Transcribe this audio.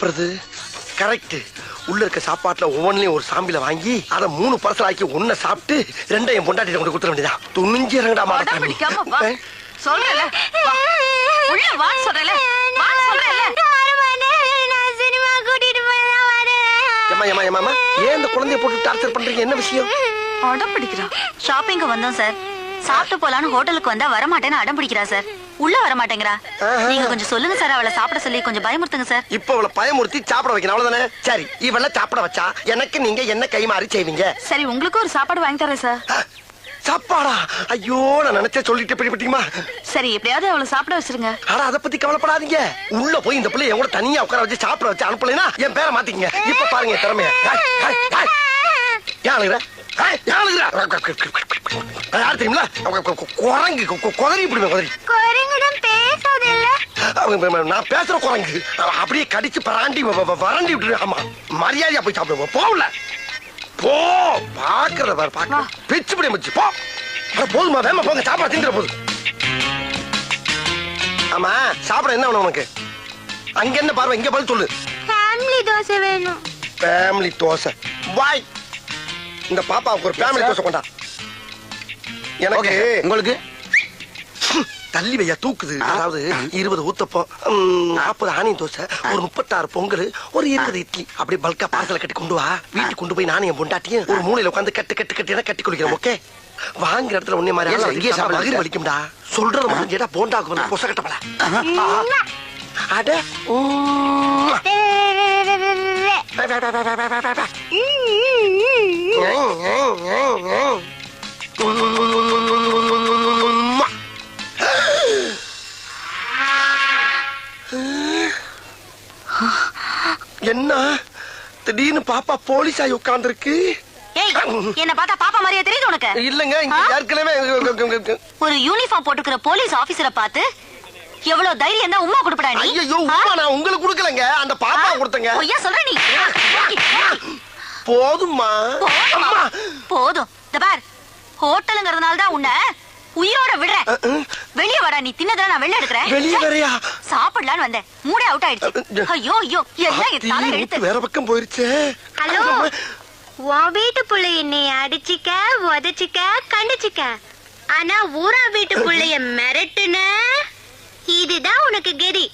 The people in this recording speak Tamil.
சாப்பிடுறது? கரெக்ட் உள்ள இருக்க சாப்பாட்டுல ஒவ்வொன்றிலையும் ஒரு சாம்பில வாங்கி அதை மூணு பர்சல் ஆக்கி ஒன்ன சாப்பிட்டு ரெண்டையும் பொண்டாட்டி கொண்டு கொடுத்துட வேண்டியதா துணிஞ்சு இறங்கடா மாட்டாமி வா. உள்ள வா சொல்றேன்ல வா ஏமா ஏன் இந்த குழந்தைய போட்டு டார்ச்சர் பண்றீங்க? என்ன விஷயம்? அடம் பிடிக்கிறான் ஷாப்பிங்க்கு வந்தோம் சார் சாப்பிட்டு போலான்னு ஹோட்டலுக்கு வந்தா வரமாட்டேன்னு அடம் பிடிக்கிறா சார் உள்ள வர மாட்டேங்கிறா. நீங்க கொஞ்சம் சொல்லுங்க சார் அவளை சாப்பிட சொல்லி கொஞ்சம் பயமுறுத்துங்க சார் இப்ப அவளை பயமுறுத்தி சாப்பிட வைக்கணும் அவ்வளவுதானே சரி இவள சாப்பிட வச்சா எனக்கு நீங்க என்ன கைமாறி செய்வீங்க சரி உங்களுக்கு ஒரு சாப்பாடு வாங்கி தரேன் சார் சாப்பாடா ஐயோ நான் நினைச்சே சொல்லிட்டு பிடிப்பட்டீங்களா சரி எப்படியாவது அவளை சாப்பிட வச்சிருங்க ஆனா அத பத்தி கவலைப்படாதீங்க உள்ள போய் இந்த பிள்ளை என் கூட தனியா உட்கார வச்சு சாப்பிட வச்சு அனுப்பலைன்னா என் பேரை மாத்திக்கங்க இப்ப பாருங்க திறமைய அழுகுற? அது யார் தெரியுமில குரங்கு கு- கு- குதறி இப்படி குதறி நான் பேசுற குரங்கு. அப்படியே கடிச்சு பராண்டி வறண்டி விட்டுரு ஆமா மரியாதையா போய் சாப்பிடுவோம் போகல. போ பாக்குறத பாரு பாக்க. பிச்சு பிடி மச்சு போ. போதுமா வேமா போங்க சாப்பாடு திங்கிற போது. ஆமா சாப்பிட என்ன வேணும் உனக்கு? அங்க என்ன பார்வை? இங்க பதில் சொல்லு. ஃபேமிலி தோசை வேணும். ஃபேமிலி தோசை. வாய். இந்த பாப்பாவுக்கு ஒரு ஃபேமிலி தோசை கொண்டா. எனக்கு உங்களுக்கு? தள்ளி வையா தூக்குது. அதாவது இருபது ஊத்தப்பம் ம், நாற்பது ஆனியன் தோசை ஒரு முப்பத்தாறு பொங்கல் ஒரு இருபது இட்லி. அப்படியே பல்கா பார்சல கட்டி கொண்டு வா. வீட்டுக்கு கொண்டு போய் நானும் என் பொண்டாட்டியும் ஒரு மூலையில உட்காந்து கட்டு கட்டு கட்டி கட்டி குளிக்கிறோம் ஓகே வாங்குற இடத்துல உன்னே மாதிரி வயிறு வலிக்கும்டா சொல்றது மட்டும் கேட்டா போண்டாக்கு வந்து பொச கட்டப்பல அட உம். என்ன? திடீர்னு பாப்பா போலீஸ் ஆகி உட்கார்ந்துருக்கு. ஏய் என்ன பார்த்தா பாப்பா மாதிரியே தெரியுது உனக்கு. இல்லங்க? ஏற்கனவே ஒரு யூனிஃபார்ம் போட்டுக்கிற போலீஸ் ஆபீசரை பார்த்து எவ்வளவு தைரியம் தான் உமா கொடுப்படா நீ? ஐயோ உமா நான் உங்களுக்கு கொடுக்கலங்க. அந்த பாப்பா கொடுத்தங்க. பொய்யா சொல்ற நீ? போதுமா போதுமா? இந்த பார் ஹோட்டலுங்கிறதுனால தான் உன்னை உயிரோட விடுறேன். வெளிய வாடா நீ. தின்னதெல்லாம் நான் வெளில எடுக்கிறேன். வெளிய வரையா? சாப்பிடலான்னு வந்தேன். மூடே அவுட் ஆயிடுச்சு. ஐயோ ஐயோ எல்லாம் என் தலை எழுத்து வேற பக்கம் போயிருச்சே. ஹலோ உன் வீட்டு புள்ள என்னை அடிச்சுக்க உதச்சிக்க கண்டிச்சுக்க. ஆனா ஊரா வீட்டு புள்ளைய மிரட்டுன? இதுதான் உனக்கு கெதி.